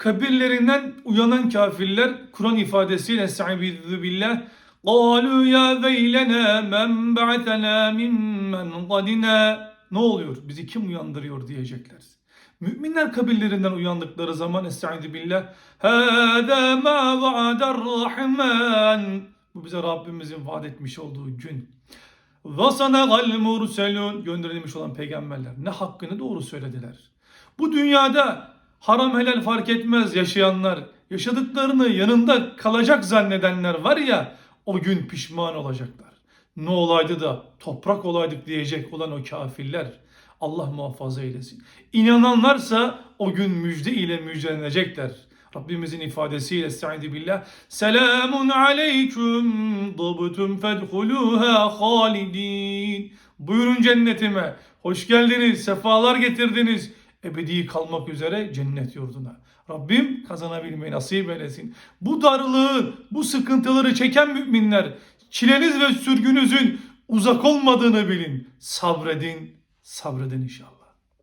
kabirlerinden uyanan kafirler Kur'an ifadesiyle Estaizu billah قَالُوا يَا وَيْلَنَا مَنْ بَعَثَنَا مِمَّنْ قَدِنَا Ne oluyor? Bizi kim uyandırıyor diyecekler. Müminler kabirlerinden uyandıkları zaman Estaizu billah هَذَا مَا وَعَدَ الرَّحْمَنِ Bu bize Rabbimizin vaat etmiş olduğu gün. وَصَدَقَ الْمُرْسَلُونَ Gönderilmiş olan peygamberler ne hakkı ne doğru söylediler. Bu dünyada haram helal fark etmez yaşayanlar, yaşadıklarını yanında kalacak zannedenler var ya o gün pişman olacaklar. Ne olaydı da toprak olaydık diyecek olan o kafirler Allah muhafaza eylesin. İnananlarsa o gün müjde ile müjdelenecekler. Rabbimizin ifadesiyle estaizu billah. Selamun aleyküm dıbtum fedhuluha halidin. Buyurun cennetime. Hoş geldiniz, sefalar getirdiniz. Ebedi kalmak üzere cennet yurduna. Rabbim kazanabilmeyi nasip eylesin. Bu darlığı, bu sıkıntıları çeken müminler çileniz ve sürgünüzün uzak olmadığını bilin. Sabredin, sabredin inşallah.